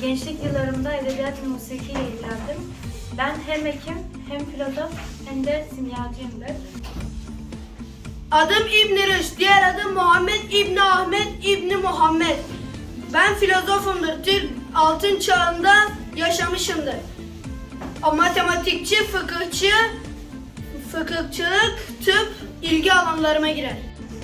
gençlik yıllarımda edebiyat ve musiki ile ilgilendim. Ben hem hekim, hem filozof, hem de simyacıyımdır. Adım İbn Rüşd, diğer adım Muhammed İbni Ahmet İbni Muhammed. Ben filozofumdur. Türk altın çağında yaşamışımdır. Matematikçi, fıkıhçı, fıkıhçılık, tıp ilgi alanlarıma girer.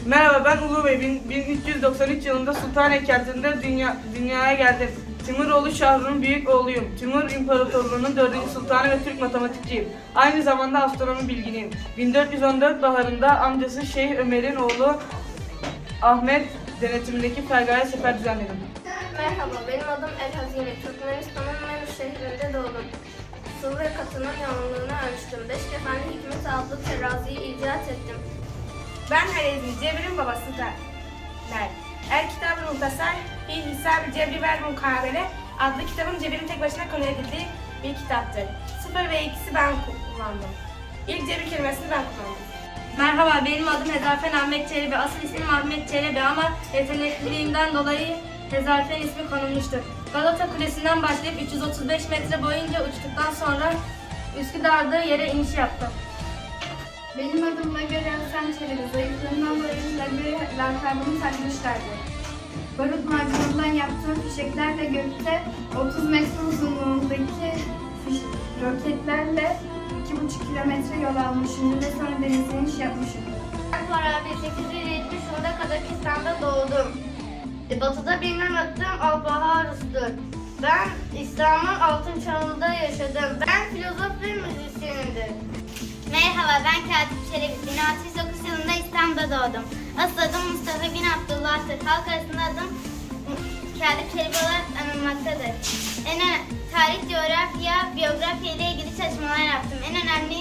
Merhaba ben Ulu Bey. Bin- 1393 yılında Sultaniye kentinde dünya, dünyaya geldim. Timuroğlu Şahru'nun büyük oğluyum. Timur İmparatorluğu'nun 4. sultanı ve Türk matematikçiyim. Aynı zamanda astronomi bilginiyim. 1414 baharında amcası Şeyh Ömer'in oğlu Ahmet denetimindeki Ferga'ya sefer düzenledim. Merhaba, benim adım El Hazine. Türkmenistan'ın Menüş şehrinde doğdum. Sıvı ve katının yoğunluğunu ölçtüm. Beş kefenli hikmet adlı teraziyi icat ettim. Ben Halezmi, Cebir'in babası der. El kitabı muhtasar, fi hisab cebri vel mukabele adlı kitabın Cebir'in tek başına konu edildiği bir kitaptır. Sıfır ve ikisi ben kullandım. İlk cebir kelimesini ben kullandım. Merhaba, benim adım Hezafen Ahmet Çelebi. Asıl ismim Ahmet Çelebi ama yetenekliliğimden dolayı Hezafen ismi konulmuştur. Galata Kulesi'nden başlayıp 335 metre boyunca uçtuktan sonra Üsküdar'da yere iniş yaptım. Benim adım Nagari Hasan Çelebi. Zayıflığımdan dolayı Nagari lakabımı takmışlardı. Barut macunundan yaptığım fişeklerle gökte 30 metre uzunluğundaki roketlerle 2,5 kilometre yol almışımdır ve sonra denize iniş yapmışımdır. Ben Farabi 870 yılında Kazakistan'da doğdum. E, Batıda bilinen adım Albaharus'tur. Ben İslam'ın altın çağında yaşadım. Ben filozof ve müzisyenimdir. Ben Katip Çelebi. 1609 yılında İstanbul'da doğdum. Asıl adım Mustafa bin Abdullah'tır. Halk arasında adım Katip Çelebi olarak anılmaktadır. En tarih, coğrafya, biyografya ile ilgili çalışmalar yaptım. En önemli